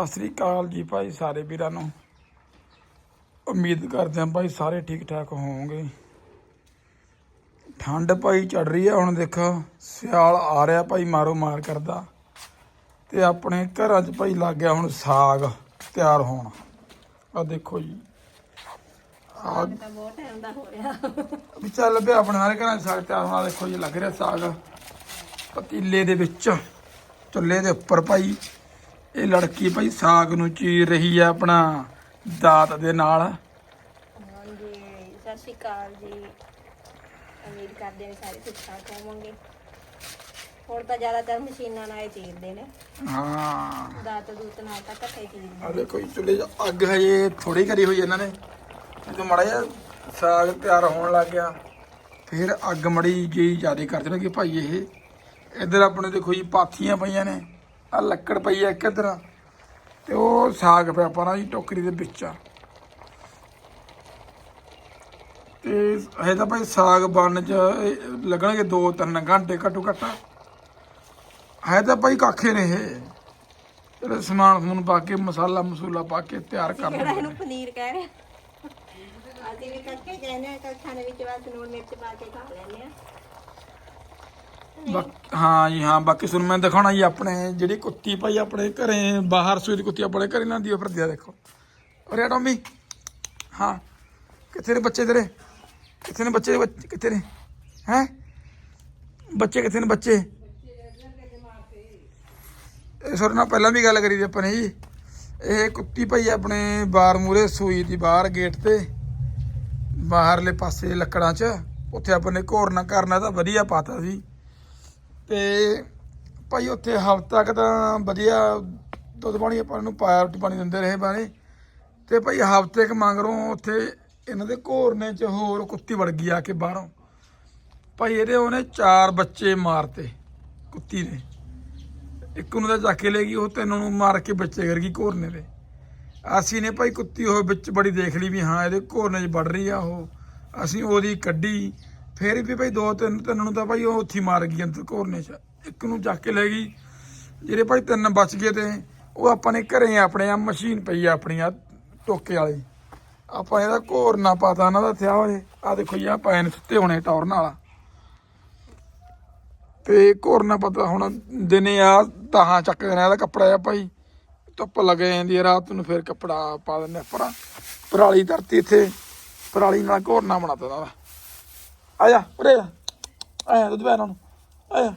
ਸਤਿ ਸ੍ਰੀ ਅਕਾਲ ਜੀ ਭਾਈ ਸਾਰੇ ਵੀਰਾਂ ਨੂੰ। ਉਮੀਦ ਕਰਦੇ ਹਾਂ ਭਾਈ ਸਾਰੇ ਠੀਕ ਠਾਕ ਹੋਵੋਗੇ। ਠੰਡ ਭਾਈ ਚੜ ਰਹੀ ਹੈ ਹੁਣ ਦੇਖੋ ਸਿਆਲ ਆ ਰਿਹਾ ਭਾਈ ਮਾਰੋ ਮਾਰ ਕਰਦਾ। ਤੇ ਆਪਣੇ ਘਰਾਂ 'ਚ ਭਾਈ ਲੱਗ ਗਿਆ ਹੁਣ ਸਾਗ ਤਿਆਰ ਹੋਣ। ਆ ਦੇਖੋ ਜੀ। ਆ ਬਹੁਤ ਟਾਈਮ ਦਾ ਹੋ ਰਿਹਾ। ਵੀ ਚੱਲ ਪਿਆ ਆਪਣੇ ਸਾਰੇ ਘਰਾਂ 'ਚ ਸਾਗ ਤਿਆਰ ਹੋਣਾ ਦੇਖੋ ਜੀ ਲੱਗ ਰਿਹਾ ਸਾਗ। ਪਤੀਲੇ ਦੇ ਵਿੱਚ ਚੁੱਲ੍ਹੇ ਦੇ ਉੱਪਰ ਭਾਈ। ਇਹ ਲੜਕੀ ਭਾਈ ਸਾਗ ਨੂੰ ਚੀਰ ਰਹੀ ਹੈ ਆਪਣਾ ਦਾਤ ਦੇ ਨਾਲ। ਹਾਂਜੀ ਸਤਿ ਸ਼੍ਰੀ ਅਕਾਲ ਜੀ। ਉਮੀਦ ਕਰਦੇ ਹਾਂ ਵੀ ਸਾਰੇ ਠੀਕ ਠਾਕ ਹੋਵੋਗੇ। ਹੁਣ ਤਾਂ ਜ਼ਿਆਦਾਤਰ ਮਸ਼ੀਨਾਂ ਨਾਲ ਹੀ ਚੀਰਦੇ ਨੇ। ਹਾਂ। ਦਾਤ ਦੂਤ ਨਾਲ ਤਾਂ ਘੱਟੇ ਚੀਰਦੇ ਆ ਦੇਖੋ ਜੀ ਚੁੱਲ੍ਹੇ 'ਚ ਅੱਗ ਹਜੇ ਥੋੜੀ ਕਰੀ ਹੋਈ ਇਹਨਾਂ ਨੇ। ਜਦੋਂ ਮੜਾ ਸਾਗ ਤਿਆਰ ਹੋਣ ਲੱਗ ਗਿਆ। ਫਿਰ ਅੱਗ ਮੜੀ ਜੀ ਜ਼ਿਆਦਾ ਕਰ ਦੇਣਗੇ ਭਾਈ ਇਹ ਇੱਧਰ ਆਪਣੇ ਦੇਖੋ ਜੀ ਪਾਥੀਆਂ ਪਈਆਂ ਨੇ। ਆ ਲੱਕੜ ਪਈ ਆ ਇੱਕ ਇੱਧਰ। ਤੇ ਉਹ ਸਾਗ ਪਿਆ ਪਰਾਂ ਜੀ ਟੋਕਰੀ ਦੇ ਵਿੱਚ ਆ। ਤੇ ਹਜੇ ਤਾਂ ਭਾਈ ਸਾਗ ਬਣਨ ਚ ਇਹ ਲੱਗਣਗੇ 2-3 ਘੰਟੇ ਘੱਟੋ ਘੱਟ। ਹੈ ਤਾਂ ਭਾਈ ਕਾਖੇ ਨੇ ਇਹ। ਜਿਹੜੇ ਸਮਾਨ ਸਮੂਨ ਪਾ ਕੇ ਮਸਾਲਾ ਮਸੂਲਾ ਪਾ ਕੇ ਤਿਆਰ ਕਰ ਲੈਂਦੇ ਇਹਨੂੰ ਪਨੀਰ ਕਹਿ ਰਹੇ ਆ। ਅਸੀਂ ਵੀ ਕੱਕੇ ਕਹਿੰਦੇ ਆ ਖਾਣੇ ਵਿੱਚ ਬਸ ਨੂਨ ਮਿਰਚ ਪਾ ਕੇ ਖਾ ਲੈਂਦੇ ਆ। ਬਾਕ- ਹਾਂ ਜੀ, ਹਾਂ, ਬਾਕੀ ਤੁਹਾਨੂੰ ਮੈਂ ਦਿਖਾਉਣਾ ਜੀ ਆਪਣੇ ਜਿਹੜੀ ਕੁੱਤੀ ਭਾਈ ਆਪਣੇ ਘਰੇ, ਬਾਹਰ ਸੂਈ ਦੀ ਕੁੱਤੀ ਆਪਣੇ ਘਰੇ ਨਾ ਦੀ ਫਿਰਦੀ ਆ ਦੇਖੋ। ਅਰੇ ਟੋਮੀ। ਹਾਂ, ਕਿੱਥੇ ਨੇ ਬੱਚੇ ਤੇਰੇ? ਕਿੱਥੇ ਨੇ ਬੱਚੇ? ਬੱਚੇ ਕਿੱਥੇ ਨੇ? ਹੈ? ਬੱਚੇ ਕਿੱਥੇ ਨੇ ਬੱਚੇ? ਇਹ ਸਰ ਨਾਲ ਪਹਿਲਾਂ ਵੀ ਗੱਲ ਕਰੀ ਦੀ ਆਪਾਂ ਨੇ ਜੀ। ਇਹ ਕੁੱਤੀ ਭਾਈ ਆਪਣੇ ਬਾਰ ਮੂਰੇ ਸੂਈ ਦੀ ਬਾਹਰ ਗੇਟ ਤੇ। ਬਾਹਰਲੇ ਪਾਸੇ ਲੱਕੜਾਂ 'ਚ। ਉੱਥੇ ਆਪਾਂ ਨੇ ਘੋਰਨਾ ਕਰਨਾ ਤਾਂ ਵਧੀਆ ਪਾਤਾ ਸੀ। ਤੇ ਭਾਈ ਉੱਥੇ ਹਫ਼ਤਾ ਤੱਕ ਤਾਂ ਵਧੀਆ ਦੁੱਧ ਪਾਣੀ ਆਪਾਂ ਨੂੰ ਪਾਇਆ, ਰੋਟੀ ਪਾਣੀ ਦਿੰਦੇ ਰਹੇ ਬਾਰੇ ਤੇ ਭਾਈ ਹਫ਼ਤੇ ਕ ਮੰਗਰੋਂ ਉੱਥੇ ਇਹਨਾਂ ਦੇ ਘੋਰਨੇ 'ਚ ਹੋਰ ਕੁੱਤੀ ਵੜ ਗਈ ਆ ਕੇ ਬਾਹਰੋਂ। ਭਾਈ ਇਹਦੇ ਉਹਨੇ ਚਾਰ ਬੱਚੇ ਮਾਰਤੇ ਕੁੱਤੀ ਨੇ। ਇੱਕ ਨੂੰ ਤਾਂ ਚੱਕ ਕੇ ਲੈ ਗਈ, ਉਹ ਤਿੰਨ ਨੂੰ ਮਾਰ ਕੇ ਬੱਚੇ ਕਰ ਗਈ ਘੋਰਨੇ ਦੇ। ਅਸੀਂ ਨੇ ਭਾਈ ਕੁੱਤੀ ਉਹ ਵਿੱਚ ਬੜੀ ਦੇਖ ਲਈ ਵੀ ਹਾਂ, ਇਹਦੇ ਘੋਰਨੇ 'ਚ ਵੜ ਰਹੀ ਆ ਉਹ। ਅਸੀਂ ਉਹਦੀ ਕੱਢੀ ਫੇਰ ਵੀ ਭਾਈ ਦੋ ਤਿੰਨ ਤਿੰਨ ਨੂੰ ਤਾਂ ਭਾਈ ਉਹ ਉੱਥੇ ਮਾਰ ਗਈ ਅੰਦਰ ਘੋਰਨੇ 'ਚ। ਇੱਕ ਨੂੰ ਚੱਕ ਕੇ ਲੈ ਗਈ। ਜਿਹੜੇ ਭਾਈ ਤਿੰਨ ਬਚ ਗਏ ਤੇ ਉਹ ਆਪਾਂ ਨੇ ਘਰੇ ਆਪਣੇ ਆ, ਮਸ਼ੀਨ ਪਈ ਆ ਆਪਣੀ ਆ ਟੋਕੇ ਵਾਲੀ। ਆਪਾਂ ਇਹਦਾ ਘੋਰਨਾ ਪਾਤਾ, ਇਹਨਾਂ ਦਾ ਥਿਆ ਹੋਏ। ਆ ਦੇਖੋ ਜੀ ਆ ਪਏ ਸੁੱਤੇ ਹੋਣੇ ਟੌਰ ਵਾਲਾ ਤੇ ਘੋਰਨਾ ਪਤਾ ਹੁਣ ਦਿਨੇ ਆ, ਤਾਹਾਂ ਚੱਕ ਦੇਣਾ ਇਹਦਾ ਕੱਪੜਾ ਆ ਭਾਈ। ਧੁੱਪ ਲੱਗ ਜਾਂਦੀ ਹੈ ਰਾਤ ਨੂੰ ਫਿਰ ਕੱਪੜਾ ਪਾ ਦਿੰਦੇ ਆ। ਪਰਾਂ ਪਰਾਲੀ ਧਰਤੀ ਇੱਥੇ। ਪਰਾਲੀ ਨਾਲ ਘੋਰਨਾ ਬਣਾਤਾ ਦਾ। ਆ ਜਾ ਉਰੇ ਆ। ਆਇਆ ਦੁੱਧ ਪੈ ਇਹਨਾਂ ਨੂੰ ਆਇਆ।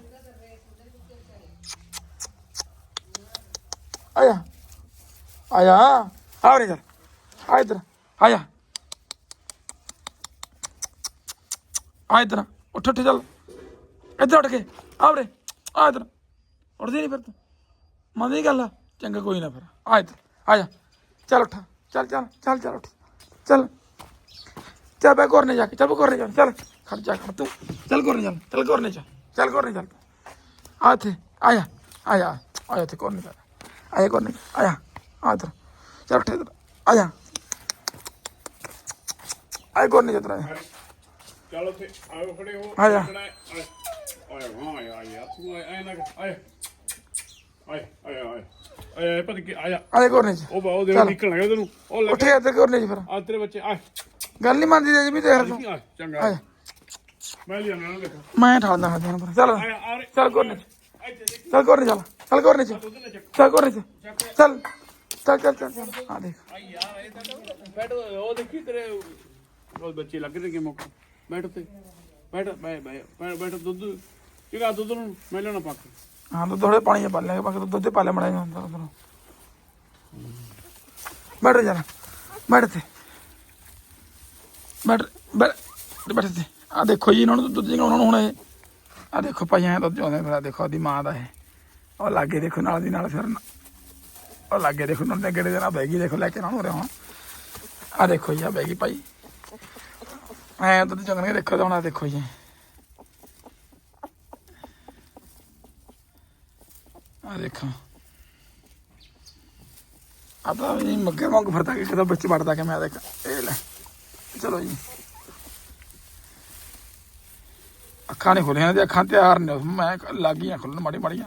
ਆਇਆ। ਆਇਆ। ਆ ਉਰੇ ਚੱਲ। ਆ ਇੱਧਰ। ਆਇਆ। ਆ ਇੱਧਰ। ਉੱਠ ਉੱਠ ਚੱਲ। ਇੱਧਰ ਉੱਠ ਕੇ। ਆ ਉਰੇ। ਆ ਇੱਧਰ। ਉੱਠਦੀ ਨਹੀਂ ਫਿਰ ਤੂੰ। ਮੰਨਦੀ ਨੀ ਗੱਲ? ਆ? ਚੰਗਾ ਕੋਈ ਨਾ ਫਿਰ। ਆ ਇੱਧਰ। ਆ ਜਾ ਚੱਲ ਉੱਠ। ਚੱਲ ਚੱਲ ਚੱਲ ਚੱਲ ਉੱਠ। ਚੱਲ। ਚੱਲ ਬੈ ਕੋਰਨੇ ਜਾ ਕੇ। ਚੱਲ ਬੈ ਕੋਰਨੇ ਜਾ ਚੱਲ। ਖੜ ਜਾ ਖੜ ਤੂੰ ਚੱਲ ਕੋਰਨੇ ਚੱਲ ਚੱਲ ਕੋਰਨੇ ਚੱਲ ਚੱਲ ਕੋਰਨੇ ਚੱਲ। ਆ ਇੱਥੇ ਆ ਜਾ ਆ ਜਾ ਆ ਜਾ ਇੱਥੇ ਕੋਰਨੇ ਚੱਲ। ਆ ਜਾ ਕੋਰਨੇ ਆ ਜਾ ਆ ਇੱਧਰ। ਚੱਲ ਉੱਠ ਇੱਧਰ ਆ ਜਾ। ਆ ਕੋਰਨੇ ਚੱਲ ਆ ਜਾ। ਚਲੋ ਤੇ ਆਓ ਖੜੇ ਹੋ ਆ ਜਾ। ਆਏ। ਆਏ ਹਾਂ ਆਏ ਆਏ ਆਏ ਆਏ ਆਏ। ਆਏ ਆਏ ਆਏ ਆਏ ਆਏ ਪਤਾ ਕੀ ਆਇਆ ਆ ਜਾ ਕੋਰਨੇ ਚ। ਉਹ ਬਾਉ ਦੇ ਚੱਲ। ਨਿਕਲ ਗਿਆ ਤੈਨੂੰ ਉਹ ਉੱਠ ਲੱਗ। ਗਿਆ ਇੱਧਰ ਕੋਰਨੇ ਚ ਫਿਰ। ਆ ਤੇਰੇ ਬੱਚੇ ਆ ਗੱਲ ਨਹੀਂ ਮੰਨਦੀ ਜੀ ਵੀ ਦੇਖ ਤੂੰ। ਚੰਗਾ। ਮੈਂ ਲਿਆ ਨਾ ਦੇਖ ਮੈਂ ਠਾਲਦਾ ਮੈਂ ਤੈਨੂੰ ਪਰ ਚੱਲ ਚੱਲ ਕੋਰਨੇ ਚ ਚੱਲ ਕੋਰਨੇ ਚੱਲ। ਚੱਲ ਕੋਰਨੇ ਚ ਚੱਲ ਕੋਰਨੇ ਚ ਚੱਲ ਚੱਲ ਚੱਲ ਚੱਲ ਚੱਲ ਆ ਦੇਖ ਬੈਠ ਉਹ ਦੇਖੀ ਤੇਰੇ ਉਹ ਬੱਚੇ ਲੱਗ ਰਹੇ ਕਿ ਮੌਕਾ। ਬੈਠ ਤੇ ਬੈਠ ਬੈ ਬੈ ਬੈਠ ਦੁੱਧ। ਕਿਹੜਾ ਦੁੱਧ ਨੂੰ ਮੈਂ ਲੈਣਾ ਪੱਕ ਹਾਂ ਦੁੱਧ ਥੋੜੇ ਪਾਣੀ ਚ ਪਾ ਲੈਂਗੇ ਬਾਕੀ ਦੁੱਧ ਤੇ ਪਾ ਲੈ ਮੜਾ ਜਾਂਦਾ ਉਧਰੋਂ ਬੈਠ ਜਾ ਬੈਠ ਤੇ ਬੈਠ ਬੈਠ ਬੈਠ ਤੇ ਆ ਦੇਖੋ ਜੀ, ਇਹਨਾਂ ਨੂੰ ਦੁੱਧ ਜਿਹਾ ਹੁਣ ਇਹ ਆ ਦੇਖੋ ਭਾਈਆਂ ਦੁੱਧ ਚਾਉਂਦੇ ਫਿਰ ਦੇਖੋ ਆਦੀ ਮਾਂ ਦਾ ਇਹ। ਉਹ ਲਾਗੇ ਦੇਖੋ, ਨਾਲ ਦੀ ਨਾਲ ਫਿਰ ਉਹ ਲਾਗੇ ਦੇਖੋ ਨਾਲ ਦੇ ਗੇੜੇ ਦੇ ਨਾਲ ਬਹਿ ਦੇਖੋ, ਲੈ ਕੇ ਨਾ ਹੋ ਰਿਹਾ ਹੁਣ। ਆ ਦੇਖੋ ਜੀ, ਆ ਬਹਿ ਭਾਈ। ਐ ਦੁੱਧ ਚੰਗਣਗੇ ਦੇਖੋ ਹੁਣ ਆਹ ਦੇਖੋ ਜੀ। ਆ ਦੇਖੋ। ਆ ਤਾਂ ਮੱਗੇ ਵਾਂਗ ਫਿਰਦਾ ਕਿ ਕਿਦੋਂ ਵਿੱਚ ਵੜਦਾ ਕਿ ਮੈਂ ਦੇਖ ਇਹ ਲੈ। ਚਲੋ ਜੀ। ਅੱਖਾਂ ਨਹੀਂ ਖੁੱਲੀਆਂ ਤੇ ਅੱਖਾਂ ਤਿਆਰ ਨੇ। ਮੈਂ ਲੱਗ ਖੁੱਲਣ ਮਾੜੀ ਮਾੜੀਆਂ।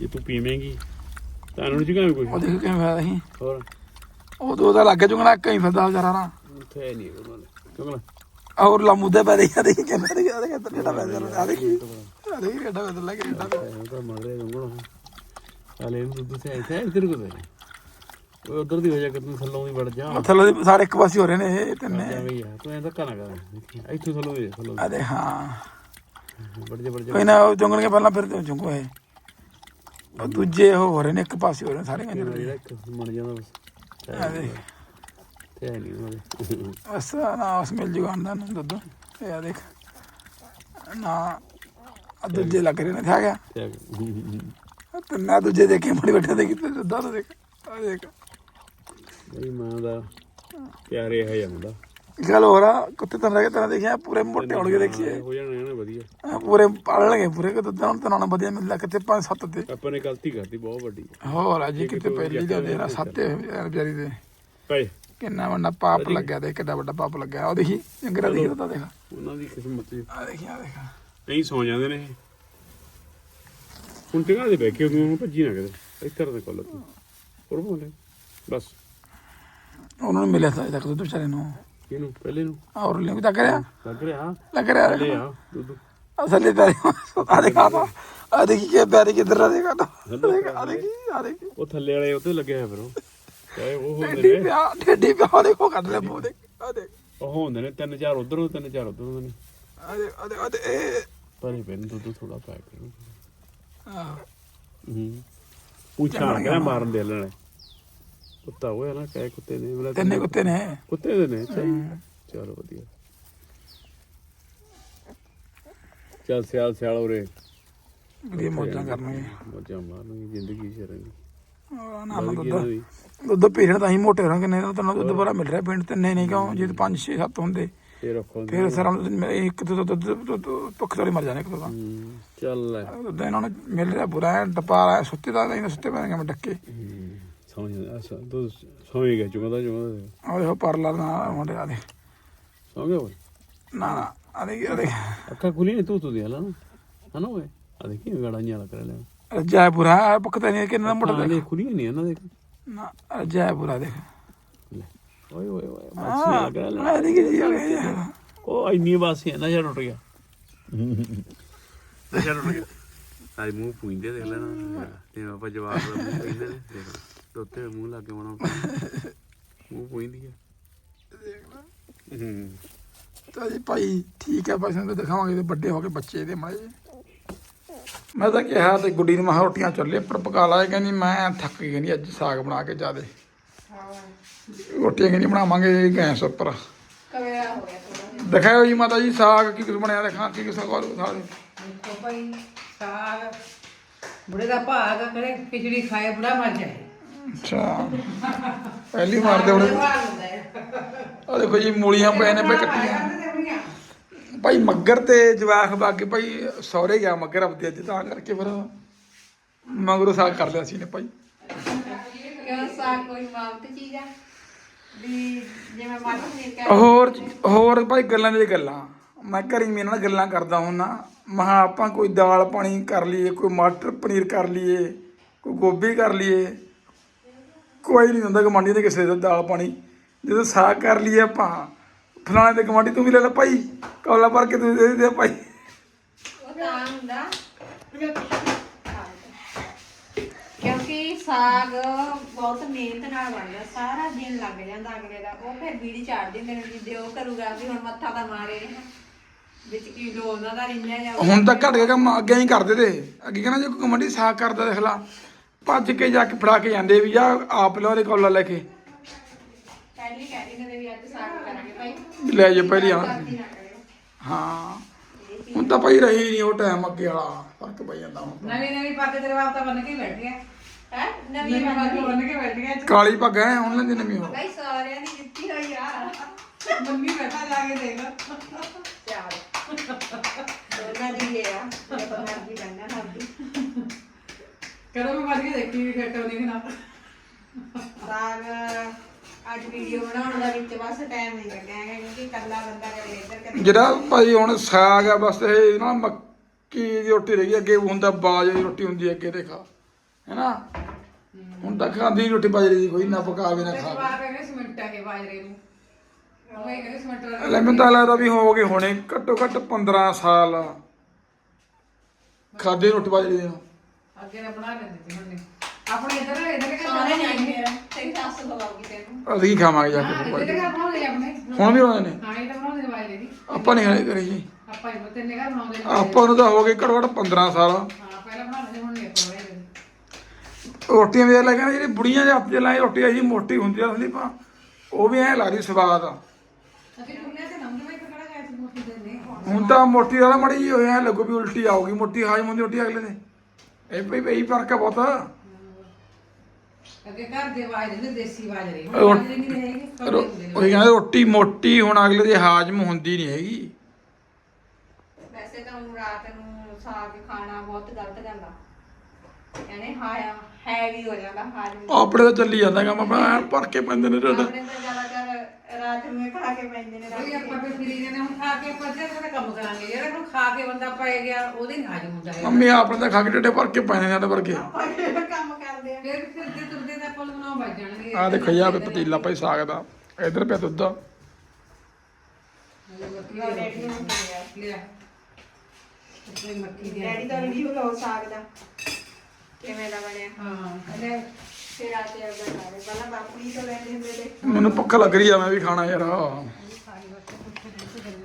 ਇਹ ਤੂੰ ਪੀਵੇਂਗੀ ਤਾਂ ਉਹਨੂੰ ਜਗਾਵੇਂ ਕੋਈ। ਉਹ ਦੇਖ ਕਿਵੇਂ ਫਾਇਦਾ ਸੀ। ਹੋਰ? ਉਹ ਦੋ ਦਾ ਲੱਗ ਜੁਗਣਾ ਕਈ ਫਾਇਦਾ ਵਿਚਾਰਾ ਨਾ। ਉੱਥੇ ਨਹੀਂ ਉਹਨਾਂ ਨੇ ਕਿਉਂਕਿ ਔਰ ਲਾ ਮੁੱਦੇ ਪੈ ਰਹੀ ਆ ਦੇਖੀ ਕਿਵੇਂ ਦੇ ਆ ਦੇਖ ਕਿੱਡਾ ਪੈਸਾ ਆ ਦੇਖੀ ਆ ਦੇਖੀ ਕਿੱਡਾ ਪੈਸਾ ਲੱਗ ਰਿਹਾ ਉਹ ਤਾਂ ਮਰ ਰਿਹਾ ਗੰਗਣਾ ਚਾਲੇ ਇਹਨੂੰ ਦੁੱਧ ਤੇ ਆਇਆ ਇੱਧਰ ਕੋ ਦੇ ਉਹ ਉਧਰ ਦੀ ਵਜ੍ਹਾ ਕਿ ਥੱਲੋਂ ਦੀ ਵੜ ਜਾ। ਥੱਲੇ ਦੇ ਸਾਰੇ ਇੱਕ ਪਾਸੇ ਹੋ ਰਹੇ ਨੇ ਇਹ ਤਿੰਨੇ। ਐਵੇਂ ਹੀ ਆ ਤੂੰ ਐਂ ਧੱਕਾ ਨਾ ਕਰ। ਇੱਥੋਂ ਥੱਲੋਂ ਦੇ ਥੱਲੋਂ ਆ ਦੇ ਹਾਂ। ਵੜ ਜਾ ਵੜ ਜਾ। ਕੋਈ ਨਾ ਉਹ ਜੰਗਲ ਕੇ ਪਹਿਲਾਂ ਫਿਰ ਜੰਗੋ ਹੈ ਉਹ ਦੂਜੇ ਉਹ ਹੋ ਰਹੇ ਨੇ ਤੇ ਹੈ ਨਹੀਂ ਉਹਦੇ ਬਸ ਨਾ ਉਸ ਮਿਲ ਜੂਗਾ ਅੰਦਰ ਨੂੰ ਦੁੱਧ। ਇਹ ਆ ਦੇਖ। ਨਾ ਆ ਦੂਜੇ ਲੱਗ ਰਹੇ ਨੇ ਥਾ ਗਿਆ ਤੇ। ਤੇ ਨਾ ਦੂਜੇ ਦੇਖੇ ਬੜੀ ਵੱਡੇ ਦੇ ਕਿਤੇ ਦੁੱਧ ਆ ਦੇਖ। ਆ ਦੇਖ। ਮੇਰੀ ਮਾਂ ਦਾ ਪਿਆਰੇ ਹੈ ਜਾਂਦਾ ਗੱਲ ਹੋਰ ਆ ਕੁੱਤੇ ਤਾਂ ਰਹਿ ਤਰ੍ਹਾਂ ਦੇਖਿਆ ਪੂਰੇ ਮੋਟੇ ਹੋਣਗੇ ਦੇਖੀਏ। ਹੋ ਜਾਣਾ ਨਾ ਵਧੀਆ। ਪੂਰੇ ਪਾਲਣਗੇ ਪੂਰੇ ਕਿ ਦੁੱਧ ਹੁਣ ਤਾਂ ਵਧੀਆ ਮਿਲਦਾ ਕਿਤੇ ਪੰਜ ਸੱਤ ਤੇ। ਆਪਾਂ ਨੇ ਗਲਤੀ ਕਰਤੀ ਬਹੁਤ ਵੱਡੀ। ਹੋਰ ਆ ਜੀ ਕਿਤੇ ਪਹਿਲੀ ਦਾ ਦੇਰਾ ਸੱਤੇ ਵਿਚਾਰੀ ਦੇ। ਭਾਈ ਕਿੰਨਾ ਵੱਡਾ ਪਾਪ ਲੱਗਿਆ ਦੇ ਕਿੱਡਾ ਵੱਡਾ ਪਾਪ ਲੱਗਿਆ। ਉਹ ਦੇਖੀ ਜੰਗਰਾ ਦੇਖੀ ਤਾਂ ਦੇਖ। ਉਹਨਾਂ ਦੀ ਕਿਸਮਤ ਚ ਆ ਦੇਖੀ ਆ ਦੇਖ। ਨਹੀਂ ਸੌ ਜਾਂਦੇ ਨੇ ਇਹ। ਹੁਣ ਟਿਕਾ ਦੇ ਬੈ ਕੇ ਉਹਨੂੰ ਭੱਜੀ ਨਾ ਕਿਤੇ। ਇੱਧਰ ਦੇ ਕੋਲ ਤੂੰ ਹੋਰ ਬੋਲੇ ਬਸ। ਉਹਨਾਂ ਨੂੰ ਮਿਲਿਆ ਤਾਂ ਤੱਕ ਦੁੱਧ ਵਿਚਾਰੇ ਨੂੰ। ਇਹਨੂੰ ਪਹਿਲੇ ਨੂੰ? ਔਰ ਲਿੰਗ ਤਾਂ ਕਰਿਆ ਲੱਗ ਰਿਹਾ। ਲੱਗ ਰਿਹਾ। ਲੈ ਆ ਦੁੱਧ। ਅਸਲੀ ਪੈਰੀ ਆ ਦੇਖਾ ਤਾਂ। ਆ ਦੇਖੀ ਕਿ ਪੈਰੀ ਕਿੱਧਰ ਆ ਦੇਖਾ ਤਾਂ। ਆ ਦੇਖੀ ਆ ਦੇਖੀ। ਉਹ ਥੱਲੇ ਵਾਲੇ ਉੱਤੇ ਲੱਗਿਆ ਹੋਇਆ ਫਿਰ ਉਹ। ਚਾਹੇ ਉਹ ਹੁੰਦੇ ਢੇਡੀ ਨੇ। ਪਿਆ ਢੇਡੀ ਪਿਆ ਦੇਖੋ ਕੱਢ ਲੈ ਮੂੰਹ ਦੇਖ ਆ ਦੇਖ। ਉਹ ਹੁੰਦੇ ਨੇ ਤਿੰਨ ਚਾਰ ਉਧਰੋਂ ਤਿੰਨ ਚਾਰ ਉਧਰੋਂ ਨੇ ਆ ਦੇਖ ਆ ਦੇਖ ਆ ਦੇਖ ਇਹ ਪਰੇ ਪੈਨ ਦੁੱਧ ਥੋੜਾ ਪਾ ਕੇ ਆਹ, ਹੂੰ। ਪੁੱਛਾਂ ਕਿਹੜਾ ਮਾਰਨ ਦੇ ਲੈਣੇ। ਕੁੱਤਾ ਹੋਇਆ ਨਾ ਕਹੇ ਕੁੱਤੇ ਨੇ ਮੇਰਾ ਤਿੰਨੇ ਕੁੱਤੇ ਨੇ। ਕੁੱਤੇ ਦੇ ਨੇ ਸਹੀ ਚਲੋ ਵਧੀਆ। ਚੱਲ ਸਿਆਲ ਸਿਆਲ ਉਰੇ। ਵਧੀਆ ਮੌਜਾਂ ਕਰਨਗੇ। ਮੋਜਾਂ ਮਾਰਨਗੇ ਜ਼ਿੰਦਗੀ ਸ਼ਰਨਗੀ ਉਹ ਨਾ ਨਾ ਦੁੱਧ। ਦੁੱਧ ਪੀਣ ਤਾਂ ਹੀ ਮੋਟੇ ਹੋਣਗੇ ਨਹੀਂ ਤਾਂ ਤੈਨੂੰ ਦੁੱਧ ਬੜਾ ਮਿਲ ਰਿਹਾ ਪਿੰਡ ਤਿੰਨੇ ਨਹੀਂ ਕਿਉਂ? ਜੇ 5 6 7 ਹੁੰਦੇ ਫੇਰ ਰੱਖੋ ਫਿਰ ਸਾਰਾ ਇੱਕ ਤੋਂ ਦੁੱਧ ਦੁੱਧ ਭੁੱਖ ਤੋਂ ਹੀ ਮਰ ਜਾਣੇ ਇੱਕ ਤੋਂ ਤਾਂ। ਹੂੰ, ਚੱਲ ਲੈ। ਦੁੱਧ ਇਹਨਾਂ ਨੂੰ ਮਿਲ ਰਿਹਾ ਪੂਰਾ ਐਨ ਡੱਪਾ ਆ ਸੁੱਤੇ ਦਾ ਨਹੀਂ ਸੁੱਤੇ ਪੈ ਮੈਂ ਡੱਕੇ। ਹੂੰ, ਸੌਂ ਜਾ ਅੱਛਾ ਤੂੰ ਸੌਂ ਹੀ ਗਿਆ ਚੁੰਗਦਾ ਚੁੰਗਦਾ ਉਹ ਦੇਖੋ ਪਰਲਾ ਨਾ ਮੁੰਡੇ ਆ ਦੇ। ਸੌਂ ਗਿਆ ਨਾ ਨਾ ਆ ਦੇ ਅੱਖਾਂ ਖੁੱਲੀ ਨਹੀਂ ਤੂੰ ਤੂੰ ਦੇ ਹਲਾ ਹਨਾ ਓਏ? ਆ ਦੇਖੀ ਗਾੜਾ ਜਿਹਾ ਕਰ ਲਿਆ ਰੱਜਾ ਪੂਰਾ ਭੁੱਖ ਤਾਂ ਨਹੀਂ ਕਿੰਨਾ ਮੋਟਾ ਅੱਖਾਂ ਨੇ ਖੁੱਲੀਆਂ ਨਹੀਂ ਇਹਨਾਂ ਦੇ। ਨਾ ਰੱਜਾ ਪੂਰਾ ਦੇਖ। ਲੈ ਓਏ ਓਏ ਓਏ ਮਾਛੀਆਂ ਲੱਗ ਰਿਹਾ ਲੈ। ਆ ਦੇ ਕੀ ਜੀ ਉਹ ਇੰਨੀ ਵਾਸੀਆਂ ਨਸ਼ਾ ਟੁੱਟ ਗਿਆ ਨਸ਼ਾ ਟੁੱਟ ਗਿਆ ਆਈ ਮੂੰਹ ਪੁੰਦੇ ਦੇਖ ਲੈਣਾ। ਤੇ ਆਪਾਂ ਜਵਾਬ ਦਾ ਮੂੰਹ ਪੁੰਦੇ ਨੇ ਦੇਖ ਤੋਤੇ ਮੂੰਹ ਲੱਗੇ ਮਣਾ ਮੂੰਹ ਪੁੰਦੀ ਆ। ਹੂੰ। ਤਾਂ ਜੀ ਭਾਈ ਠੀਕ ਹੈ ਭਾਈ ਸਾਨੂੰ ਦਿਖਾਵਾਂਗੇ ਤੇ ਵੱਡੇ ਹੋ ਕੇ ਬੱਚੇ ਮਾੜੇ ਜਿਹੇ। ਮੈਂ ਤਾਂ ਕਿਹਾ ਤੇ ਗੁੱਡੀ ਨੂੰ ਮੈਂ ਕਿਹਾ ਰੋਟੀਆਂ ਚੱਲੇ ਪਰ ਪਕਾ ਲਾ ਇਹ ਕਹਿੰਦੀ ਮੈਂ ਥੱਕ ਗਈ ਕਹਿੰਦੀ ਅੱਜ ਸਾਗ ਬਣਾ ਕੇ ਜਾਦੇ ਰੋਟੀਆਂ ਕਹਿੰਦੀ ਬਣਾਵਾਂਗੇ ਗੈਸ ਉੱਪਰ। ਕਵੇਰਾ ਹੋ ਗਿਆ ਥੋੜਾ ਦਿਖਾਓ ਜੀ ਮਾਤਾ ਜੀ ਸਾਗ ਕੀ ਕੁਝ ਬਣਿਆ ਦਿਖਾ ਕੀ ਕਿਸ ਕੋਲ ਸਾਰੇ ਦੇਖੋ ਭਾਈ ਸਾਗ ਬੁੜੇ ਦਾ ਭਾਗ ਕਰੇ ਖਿਚੜੀ ਖਾਏ ਬੁੜਾ ਮਰ ਜਾਏ। ਅੱਛਾ। ਪਹਿਲੀ ਮਾਰਦੇ ਹੁਣ ਆ ਦੇਖੋ ਜੀ ਮੂਲੀਆਂ ਪਏ ਨੇ ਪਏ ਕੱਟੀਆਂ ਭਾਈ ਮੱਗਰ ਤੇ ਜਵਾਖ ਬਾਕੀ ਭਾਈ ਸਹੁਰੇ ਗਿਆ ਮੱਗਰ ਆਪਦੇ ਅੱਜ ਤਾਂ ਕਰਕੇ ਫਿਰ ਮਗਰੋਂ ਸਾਗ ਕਰ ਲਿਆ ਸੀ ਨੇ ਭਾਈ। ਕਿਉਂ ਸਾਗ ਕੋਈ ਮਾਵਤ ਚੀਜ਼ ਆ? ਵੀ ਜਿਵੇਂ ਮਾਤਾ ਨੇ ਕਿਹਾ ਹੋਰ ਹੋਰ ਭਾਈ ਗੱਲਾਂ ਦੀ ਗੱਲਾਂ। ਮੈਂ ਘਰੀ ਮੇਰੇ ਨਾਲ ਗੱਲਾਂ ਕਰਦਾ ਹੁੰਨਾ ਮਹਾ ਆਪਾਂ ਕੋਈ ਦਾਲ ਪਾਣੀ ਕਰ ਲਈਏ ਕੋਈ ਮਟਰ ਪਨੀਰ ਕਰ ਲਈਏ ਕੋਈ ਗੋਭੀ ਕਰ ਲਈਏ। ਕੋਈ ਨਹੀਂ ਹੁੰਦਾ ਗਮਾਂਡੀ ਦੇ ਕਿਸੇ ਦਾ ਦਾਲ ਪਾਣੀ। ਜਦੋਂ ਸਾਗ ਕਰ ਲਈਏ ਆਪਾਂ ਫਲਾਣੇ ਦੇ ਗਮਾਂਡੀ ਤੂੰ ਵੀ ਲੈ ਲੈ ਭਾਈ ਕੌਲਾ ਭਰ ਕੇ ਤੂੰ ਦੇ ਦੇ ਭਾਈ। ਉਹ ਤਾਂ ਹੁੰਦਾ ਕਿਉਂਕਿ ਸਾਗ ਬਹੁਤ ਮਿਹਨਤ ਨਾਲ ਬਣਦਾ ਸਾਰਾ ਦਿਨ ਲੱਗ ਜਾਂਦਾ ਅਗਲੇ ਦਾ ਉਹ ਫਿਰ ਬੀੜੀ ਚਾੜ ਦਿੰਦੇ ਨੇ ਜਿੱਦੇ ਉਹ ਕਰੂਗਾ ਵੀ ਹੁਣ ਮੱਥਾ ਤਾਂ ਮਾਰੇ ਨੇ। ਵਿੱਚ ਕੀ ਲੋ ਉਹਨਾਂ ਦਾ ਰਿੰਨਿਆ ਜਾਊ। ਹੁਣ ਤਾਂ ਘਟ ਗਿਆ ਕੰਮ ਅੱਗੇ ਹੀ ਕਰਦੇ ਤੇ। ਅੱਗੇ ਕਹਿੰਦਾ ਜੇ ਕੋਈ ਕਮੰਡੀ ਸਾਗ ਕਰਦਾ ਦੇਖ ਲਾ ਭੱਜ ਕੇ ਜਾ ਕੇ ਫੜਾ ਕੇ ਜਾਂਦੇ ਵੀ ਆਪ ਲਓ ਦੇ ਕੌਲਾ ਲੈ ਕੇ। ਪਹਿਲੀ ਕਹਿ ਰਹੀ ਨੇ ਵੀ ਅੱਜ ਸਾਗ ਕਰਾਂਗੇ ਭਾਈ। ਲੈ ਜਾ ਪਹਿਲੀ ਆ ਗਲਤੀ ਨਾ ਕਰਿਓ। ਹਾਂ। ਹੁਣ ਤਾਂ ਭਾਈ ਰਹੀ ਨਹੀਂ ਉਹ ਟਾਈਮ ਅੱਗੇ ਵਾਲਾ। ਫ਼ਰਕ ਪਈ ਜਾਂਦਾ ਹੁਣ ਨਵੀਂ ਨਵੀਂ ਪੱਗ ਤੇਰੇ ਬਾਪ ਤਾਂ ਬੰਨ ਕੇ ਹੀ ਬੈਠ ਗਿਆ ਹੈ? ਨਵੀਂ ਨਵੀਂ ਪੱਗ ਬਣੀ ਬੰਨ ਕੇ ਬੈਠ ਗਿਆ ਕਾਲੀ ਪੱਗ ਐ ਹੁਣ ਲੈਂਦੀ ਨਵੀਂ ਉਹ। ਭਾਈ ਸਾਰਿਆਂ ਦੀ ਦਿੱਤੀ ਹੋਈ ਆ। ਮੰਮੀ ਬੈਠਾ ਜਾ ਕੇ ਦੇਖ ਚਾਰ ਦੋਨਾਂ ਦੀ ਇਹ ਆ। ਜੇ ਮਰਜ਼ੀ ਕਰਨਾ ਮਰਜ਼ੀ। ਕਦੋਂ ਮੈਂ ਵੱਜ ਕੇ ਦੇਖੀ ਵੀ ਘਟੋ ਨਹੀਂ ਨਾ ਸਾਗ ਅੱਜ ਵੀਡੀਓ ਬਣਾਉਣ ਦਾ ਵਿੱਚ ਬਸ ਟਾਈਮ ਨਹੀਂ ਲੱਗਿਆ ਹੈਗਾ ਕਿਉਂਕਿ ਇਕੱਲਾ ਬੰਦਾ ਕਦੇ ਇੱਧਰ ਕਦੇ ਜਿਹੜਾ ਭਾਈ ਹੁਣ ਸਾਗ ਆ ਬਸ ਇਹ ਨਾ ਮੱਕੀ ਦੀ ਰੋਟੀ ਰਹੀ ਅੱਗੇ ਹੁੰਦਾ ਬਾਜ ਦੀ ਰੋਟੀ ਹੁੰਦੀ ਹੈ ਅੱਗੇ ਤੇ ਖਾ ਹੈਨਾ? ਹੁਣ ਤਾਂ ਖਾਂਦੀ ਰੋਟੀ ਬਾਜਰੇ ਦੀ ਕੋਈ ਨਾ ਪਕਾਵੇ ਨਾ ਤੇ ਖਾਵੇ ਸਵਾਰ ਕਹਿੰਦੇ ਸਿਮੈਂਟ ਕੇ ਬਾਜਰੇ ਨੂੰ। ਉਹ ਇਹ ਕਹਿੰਦੇ ਸਿਮੈਂਟ ਦਾ ਲੈ ਮੈਨੂੰ ਤਾਂ ਲੱਗਦਾ ਵੀ ਹੋ ਗਏ ਹੋਣੇ ਘੱਟੋ ਘੱਟ 15 ਸਾਲ। ਖਾਦੇ ਰੋਟੀ ਬਾਜਰੇ ਦੀ ਅੱਗੇ ਨਾ ਬਣਾ ਲੈਂਦੇ ਸੀ ਹੁਣ ਨੇ ਆਪਣੇ ਇੱਧਰ ਇੱਧਰ ਦੇ ਸਾਰੇ ਨਹੀਂ। ਮੇਰਾ ਤੇਰੀ ਸੱਸ ਦਵਾਉਗੀ ਤੈਨੂੰ ਅਸੀਂ ਖਾਵਾਂਗੇ ਜਾ ਕੇ ਇੱਧਰ ਬਣਾਉਂਦੇ ਆਪਣੇ। ਹੁਣ ਵੀ ਬਣਾਉਂਦੇ ਨੇ? ਹਾਂ ਇਹ ਤਾਂ ਬਣਾਉਂਦੇ ਨੇ ਬਾਜਰੇ ਦੀ ਆਪਾਂ ਨਹੀਂ ਖਾਣੇ ਕਰੀ ਜੀ। ਆਪਾਂ ਹੀ ਤਿੰਨ ਘਰ ਬਣਾਉਂਦੇ ਨੇ। ਆਪਾਂ ਨੂੰ ਤਾਂ ਹੋ ਗਏ ਘੱਟੋ ਘੱਟ 15 ਸਾਲ। ਹਾਂ ਪਹਿਲਾਂ ਬਣਾਉਂਦੇ ਸੀ, ਹੁਣ ਨਹੀਂ ਆਪਾਂ ਬਣਾਉਂਦੇ। ਰੋਟੀਆਂ ਵੇਖ ਲੈ ਕਹਿੰਦੇ ਜਿਹੜੀ ਬੁੜੀਆਂ ਦੇ ਹੱਥ ਲਾਈ ਰੋਟੀ ਆ ਜੀ ਮੋਟੀ ਹੁੰਦੀ ਆ ਹੁੰਦੀ ਪਾ ਉਹ ਵੀ ਐ ਲੱਗਦੀ ਸਵਾਦ। ਆ ਅਸੀਂ ਦੁਨੀਆ ਤੇ ਨੰਗੇ ਵਿੱਚ ਕਿਹੜਾ ਗਏ ਸੀ ਮੋਟੀ ਦੇ ਨੇ? ਹੁਣ ਤਾਂ ਮੋਟੀ ਵਾਲਾ ਮੜੀ ਜੀ ਹੋਇਆ ਲੱਗੂ ਵੀ ਉਲਟੀ ਆਊਗੀ ਮੋਟੀ ਹਾਜ਼ਮ ਹੁੰਦੀ ਰੋਟੀ ਅਗਲੇ ਦੇ। ਇਹ ਭਈ ਭਈ ਫ਼ਰਕ ਆ ਬਹੁਤ। ਅੱਗੇ ਘਰ ਦੇ ਬਾਜਰੇ ਦੇ ਦੇਸੀ ਬਾਜਰੇ ਹੁਣ ਰੋ- ਬਾਜਰੇ ਨਹੀਂ ਰਹੇਗੇ ਕੌੜੇ ਰੋ- ਹੁੰਦੇ ਨੇ ਉਹੀ ਕਹਿੰਦੇ ਰੋਟੀ ਮੋਟੀ ਹੁਣ ਅਗਲੇ ਦੀ ਹਾਜ਼ਮ ਹੁੰਦੀ ਨਹੀਂ ਹੈਗੀ। ਵੈਸੇ ਤਾਂ ਹੁਣ ਰਾਤ ਨੂੰ ਸਾਗ ਖਾਣਾ ਬਹੁਤ ਗਲਤ ਗੱਲ ਆ। ਕਹਿੰਦੇ ਹਾਇਆ ਹੈਵੀ ਹੋ ਜਾਂਦਾ ਹਾਜ਼ਮ। ਆਪਣੇ ਤਾਂ ਚੱਲੀ ਜਾਂਦਾ ਕੰਮ ਆਪਣਾ ਐਨ ਭਰ ਕੇ ਪੈਂਦੇ ਨੇ ਢਿੱਡ ਆਪਣੇ ਤਾਂ ਜ਼ਿਆਦਾਤਰ ਰਾਤ ਨੂੰ ਇਹ ਖਾ ਕੇ ਪੈਂਦੇ ਨੇ ਕੋਈ ਰਾਤ ਆਪਾਂ ਵੀ ਫਰੀ ਨੇ ਹੁਣ ਖਾ ਕੇ ਪੱਜੇ ਤੇ ਕੰਮ ਕਰਾਂਗੇ ਜਿਹੜਾ ਹੁਣ ਖਾ ਕੇ ਬੰਦਾ ਪੈ ਗਿਆ ਉਹਦੇ ਨਹੀਂ ਹਾਜ਼ਮ ਹੁੰਦਾ ਹੈ। ਮੰਮੀ ਆਪਣੇ ਤਾਂ ਖਾ ਕੇ ਢਿੱਡੇ ਭਰ ਕੇ ਪੈਣੇ ਸਾਡੇ ਵਰਗੇ। ਆਪਾਂ ਕਿਹੜਾ ਕੰਮ ਕਰਦੇ ਆ ਫਿਰ ਫਿਰਦੇ ਤੁਰਦੇ ਤਾਂ ਪੁੱਲ ਬਣਾਉ ਵੱਜ ਜਾਣਗੇ। ਆ ਦੇਖੋ ਯਾ ਪਤੀਲਾ ਭਾਈ ਸਾਗ ਦਾ। ਇਧਰ ਪਿਆ ਦੁੱਧ। ਡੈਡੀ ਨੂੰ ਕਿਹਾ ਲਿਆ। ਕੋਈ ਮੱਕੀ ਦੀ ਡੈਡੀ ਦਾ ਰਿਵਿਊ ਲਓ ਸਾਗ ਦਾ। ਕਿਵੇਂ ਦਾ ਬਣਿਆ? ਹਾਂ ਅਰੇ ਫਿਰ ਆ ਤੇ ਅਗਰ ਸਾਰੇ ਪਹਿਲਾਂ ਬਾਪੂ ਜੀ ਤੋਂ ਲੈਂਦੇ ਹੁੰਦੇ ਤੇ ਮੈਨੂੰ ਭੁੱਖ ਲੱਗ ਰਹੀ ਆ ਮੈਂ ਵੀ ਖਾਣਾ ਯਾਰ ਆ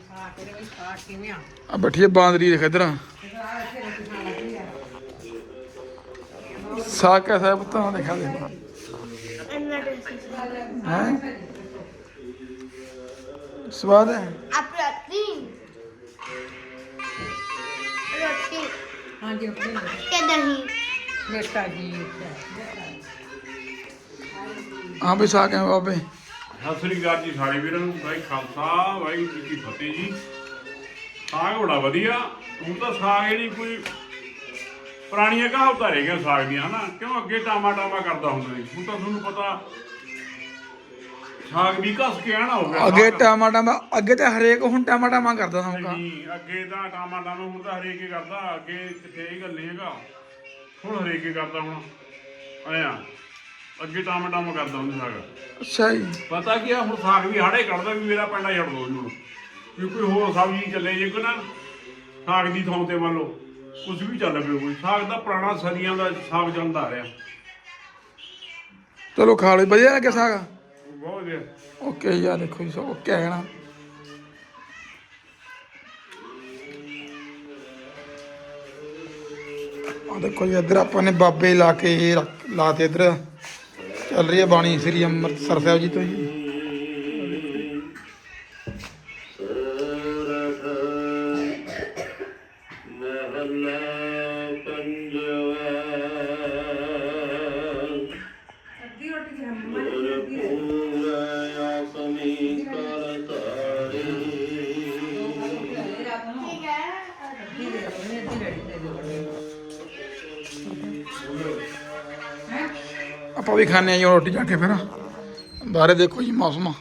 ਖਾ ਕੇ ਵੀ ਖਾ ਕਿਵੇਂ ਆ ਬੈਠੀ ਆ ਬਾਂਦਰੀ ਦੇਖ ਇਧਰ ਸਾਗ ਕੈਸਾ ਹੈ ਪੁੱਤਾਂ ਦੇਖਾ ਦੇ ਹੈ ਸਵਾਦ ਹੈ आप रोटी रोटी ਹਾਂਜੀ ਆਪਣੇ के दही ਬੇਟਾ ਜੀ ਹਾਂ ਵੀ ਸਾਗ ਹੈ ਬਾਬੇ। ਸਤਿ ਸ੍ਰੀ ਅਕਾਲ ਜੀ ਸਾਰੇ ਵੀਰਾਂ ਨੂੰ ਭਾਈ ਖਾਲਸਾ ਵਾਹਿਗੁਰੂ ਜੀ ਕੀ ਫਤਿਹ ਜੀ। ਸਾਗ ਬੜਾ ਵਧੀਆ। ਹੁਣ ਤਾਂ ਸਾਗ ਇਹ ਨਹੀਂ ਕੋਈ ਪੁਰਾਣੀਆਂ ਕਹਾਵਤਾਂ ਰਹਿ ਗਈਆਂ ਸਾਗ ਦੀਆਂ ਹਨਾ? ਕਿਉਂ ਅੱਗੇ ਟਾਮਾ ਟਾਮਾ ਕਰਦਾ ਹੁੰਦਾ ਸੀ? ਹੁਣ ਤਾਂ ਤੁਹਾਨੂੰ ਪਤਾ ਸਾਗ ਵੀ ਘਸ ਕੇ ਆਣਾ ਹੋ ਗਿਆ ਅੱਗੇ ਸਾਗ। ਟਮਾਟਾ ਮੈਂ ਅੱਗੇ ਤਾਂ ਹਰੇਕ ਹੁਣ ਟਮਾਟਾ ਮੈਂ ਕਰਦਾ ਹਾਂ ਨਹੀਂ ਅੱਗੇ ਤਾਂ ਟਾਮਾ ਟਾਮਾ ਹੁਣ ਤਾਂ ਹਰੇਕ ਹੀ ਕਰਦਾ ਅੱਗੇ ਕਿੱਥੇ ਇਹ ਗੱਲ ਨਹੀਂ ਹੈਗਾ। ਹੁਣ ਹਰੇਕ ਹੀ ਕਰਦਾ ਹੁਣ ਆਇਆ ਅੱਗੇ ਟਾਮਾ ਟਾਮਾ ਕਰਦਾ ਹੁੰਦਾ ਸਾਗ। ਅੱਛਾ ਜੀ। ਪਤਾ ਕੀ ਆ ਹੁਣ ਸਾਗ ਵੀ ਹਾੜੇ ਕੱਢਦਾ ਵੀ ਮੇਰਾ ਪਿੰਡਾ ਛੱਡ ਦੋ ਇਹਨੂੰ। ਵੀ ਕੋਈ ਹੋਰ ਸਬਜ਼ੀ ਚੱਲੇ ਜੇ ਕੋਈ ਨਾ ਸਾਗ ਦੀ ਥਾਂ ਤੇ ਮੰਨ ਲਓ ਕੁਝ ਵੀ ਚੱਲ ਪਿਓ ਕੋਈ। ਸਾਗ ਦਾ ਪੁਰਾਣਾ ਸਦੀਆਂ ਦਾ ਸਾਗ ਚੱਲਦਾ ਆ ਰਿਹਾ। ਚਲੋ ਖਾ ਲਓ ਵਧੀਆ ਲੱਗਿਆ ਸਾਗ? ਬਹੁਤ ਵਧੀਆ। ਓਕੇ ਯਾਰ ਦੇਖੋ ਜੀ ਹੈ ਨਾ ਆ ਦੇਖੋ ਜੀ ਇੱਧਰ ਆਪਾਂ ਨੇ ਬਾਬੇ ਲਾ ਕੇ ਰੱਖ- ਲਾਤੇ ਇੱਧਰ। ਚੱਲ ਰਹੀ ਹੈ ਬਾਣੀ ਸ੍ਰੀ ਅੰਮ੍ਰਿਤਸਰ ਸਾਹਿਬ ਜੀ ਤੋਂ ਜੀ। ਅੱਧੀ ਰੋਟੀ ਆਪਾਂ ਵੀ ਖਾਣੇ ਆ ਜੀ ਰੋਟੀ ਜਾ ਕੇ ਫਿਰ। ਬਾਹਰੇ ਦੇਖੋ ਜੀ ਮੌਸਮ।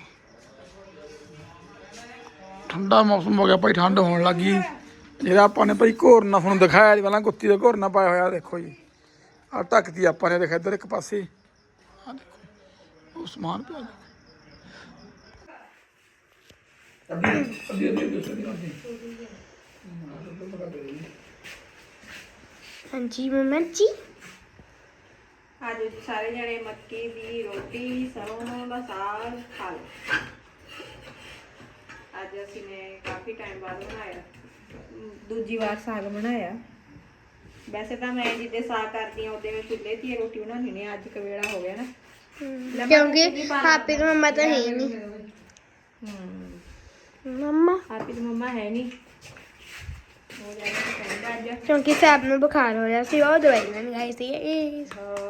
ਠੰਡਾ ਮੌਸਮ ਹੋ ਗਿਆ ਭਾਈ, ਠੰਡ ਹੋਣ ਲੱਗੀ ਜਿਹੜਾ ਆਪਾਂ ਨੇ ਭਾਈ ਘੋਰਨਾ ਤੁਹਾਨੂੰ ਦਿਖਾਇਆ ਜੀ, ਪਹਿਲਾਂ ਕੁੱਤੀ ਦਾ ਘੋਰਨਾ ਪਾਇਆ ਹੋਇਆ, ਦੇਖੋ ਜੀ। ਆ ਢੱਕਤੀ ਆਪਾਂ ਨੇ, ਦੇਖ ਇੱਧਰ ਇੱਕ ਪਾਸੇ। ਆ ਦੇਖੋ, ਉਹ ਸਮਾਨ ਪਿਆ। ਦੇਖੋ। ਅੱਧੀ ਅੱਧੀ ਅੱਜ ਸਾਰੇ ਜਣੇ ਮੱਕੀ ਦੀ ਰੋਟੀ ਸਰੋਂ ਦਾ ਸਾਗ ਖਾ ਲਓ। ਅੱਜ ਅਸੀਂ ਨੇ ਕਾਫੀ ਟਾਈਮ ਬਾਅਦ ਬਣਾਇਆ। ਦੂਜੀ ਵਾਰ ਸਾਗ ਬਣਾਇਆ। ਵੈਸੇ ਤਾਂ ਮੈਂ ਜਿੱਦੇ ਸਾਗ ਕਰਦੀ ਆ ਉਹਦੇ ਮੈਂ ਚੁੱਲ੍ਹੇ 'ਤੇ ਰੋਟੀ ਬਣਾਉਣੀ ਨੇ ਅੱਜ ਕਵੇੜਾ ਹੋ ਗਿਆ ਨਾ। ਕਿਉਂਕਿ ਹਾਪੀ ਦੀ ਮੰਮਾ ਤਾਂ ਹੈ ਨਹੀਂ। ਹੂੰ। ਮੰਮਾ। ਆਪੀ ਦੀ ਮੰਮਾ ਹੈ ਨਹੀਂ। ਕਿਉਂਕਿ ਸੈਬ ਨੂੰ ਬੁਖਾਰ ਹੋਇਆ ਸੀ ਉਹ ਦਵਾਈ ਲੈਣ ਗਈ ਸੀ। ਇਹ ਹਾਂ।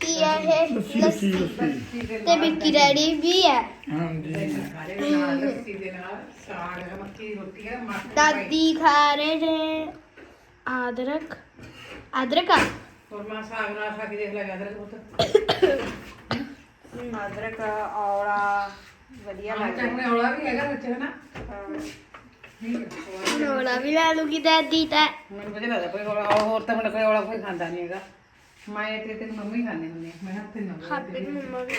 ਮੂਲੀ ਤੇ ਕੀ ਹੈ ਇਹ। ਲੱਸੀ ਲੱਸੀ ਲੱਸੀ। ਲੱਸੀ ਤੇ ਵਿੱਕੀ ਡੈਡੀ ਵੀ ਹੈ। ਹਾਂਜੀ। ਸਾਰੇ ਦੇ ਨਾਲ ਲੱਸੀ ਦੇ ਨਾਲ ਸਾਗ ਹੈ, ਮੱਕੀ ਦੀ ਰੋਟੀ ਹੈ ਮਟਰ ਦਾਦੀ ਖਾ ਰਹੇ ਨੇ। ਅਦਰਕ ਅਦਰਕ ਆ। ਹੋਰ ਮਾਂ ਸਾਗ ਨਾਲ ਖਾ ਕੇ ਦੇਖ ਲੈ ਅਦਰਕ ਪੁੱਤ ਅਦਰਕ ਔਲਾ ਵਧੀਆ ਹਾਂ ਲੱਗਦਾ। ਚਾਹਣੇ ਔਲਾ ਵੀ ਹੈਗਾ ਵਿੱਚ ਹੈ। ਨਾ ਠੀਕ ਹੈ ਨੋਲਾ ਵੀ ਲੈ ਲੂਗੀ ਦਾਦੀ ਤਾਂ। ਮੈਨੂੰ ਵਧੀਆ ਲੱਗਦਾ ਕੋਈ ਔਲਾ ਹੋਰ ਤਾਂ ਮੈਨੂੰ ਕੋਈ ਔਲਾ ਕੋਈ ਖਾਂਦਾ ਨਹੀਂ ਹੈਗਾ। ਮੈਂ ਤੇ ਤੇਰੀ ਮੰਮੀ ਖਾਂਦੇ ਹੁੰਦੇ ਆ। ਮੈਂ ਹੱਥ ਨਾਲ ਹਾਪੀ ਮੰਮਾ ਵੀ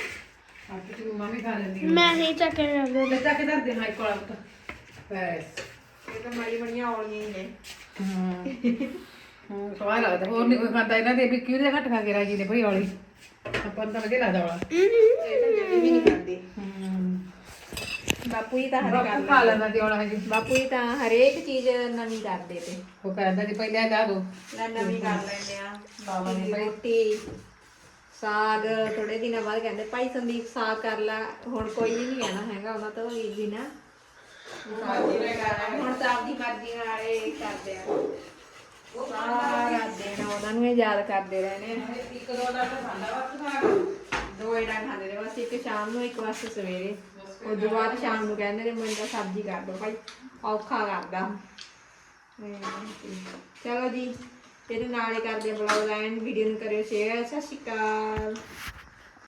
ਹੱਥ ਤੇ ਮੰਮੀ ਖਾ ਲੈਂਦੀ ਮੈਂ ਲੈ ਦੇ ਹਾਂ ਪੁੱਤ। ਬਸ। ਇਹ ਤਾਂ ਮਾੜੀ ਬੜੀਆਂ ਹੀ ਨੇ। ਹੂੰ। ਹੂੰ ਸਵਾਦ ਲੱਗਦਾ। ਹੋਰ ਨਹੀਂ ਕੋਈ ਖਾਂਦਾ? ਇਹਨਾਂ ਦੇ ਵੀ ਕਿਉਂ ਦੇ ਘੱਟ ਖਾ ਕੇ ਰਾਜੀ ਨੇ ਭਈ ਔਲੀ ਆਪਾਂ ਨੂੰ ਤਾਂ ਵਧੀਆ ਲੱਗਦਾ ਔਲਾ ਇਹ ਤਾਂ ਜਮੀ ਵੀ ਨਹੀਂ ਖਾਂਦੀ। ਹੂੰ। ਬਾਪੂ ਜੀ ਤਾਂ ਹਰੇ ਕਰ ਬਾਪੂ ਖਾ ਲੈਂਦਾ ਤੇ ਔਲਾ ਜੀ ਬਾਪੂ ਜੀ ਤਾਂ ਹਰੇਕ ਚੀਜ਼ ਨਵੀਂ ਕਰਦੇ ਤੇ ਉਹ ਕਹਿੰਦਾ ਜੀ ਪਹਿਲਾਂ ਲਾ ਦੋ। ਲੈ ਨਵੀਂ ਕਰ ਲੈਂਦੇ ਆ। ਬਾਬਾ ਨੇ ਭਾਈ। ਰੋਟੀ ਸਾਗ ਥੋੜੇ ਦਿਨਾਂ ਬਾਅਦ ਕਹਿੰਦੇ ਭਾਈ ਸੰਦੀਪ ਸਾਗ ਕਰ ਲੈ। ਹੁਣ ਕੋਈ ਨਹੀਂ ਕਹਿਣਾ ਹੈਗਾ ਉਹਨਾਂ ਤੋਂ ਵੀ ਜੀ ਨਾ। ਹੁਣ ਤਾਂ ਆਪਦੀ ਮਰਜ਼ੀ ਨਾਲ ਇਹ ਕਰਦੇ ਆ। ਸਾਰਾ ਦਿਨ ਉਹਨਾਂ ਨੂੰ ਇਹ ਯਾਦ ਕਰਦੇ ਰਹਿਣੇ ਆ। ਇੱਕ ਦੋ ਦਾ ਤਾਂ ਖਾਂਦਾ ਵਾ ਸਾਗ ਦੋ ਇਡਾ ਖਾਂਦੇ ਨੇ ਬਸ ਇੱਕ ਸ਼ਾਮ ਨੂੰ ਇੱਕ ਬਸ ਸਵੇਰੇ। ਉਸ ਤੋਂ ਬਾਅਦ ਸ਼ਾਮ ਨੂੰ ਕਹਿੰਦੇ ਨੇ ਮੈਨੂੰ ਤਾਂ ਸਬਜ਼ੀ ਕਰ ਦਿਓ ਭਾਈ, ਔਖਾ ਕਰਦਾ। ਚਲੋ ਜੀ, ਇਹਦੇ ਨਾਲੇ ਕਰਦੇ ਬਲੌਗ ਐਂਡ ਵੀਡੀਓ ਨੂੰ ਕਰਿਓ ਸ਼ੇਅਰ ਸਤਿ ਸ਼੍ਰੀ ਅਕਾਲ।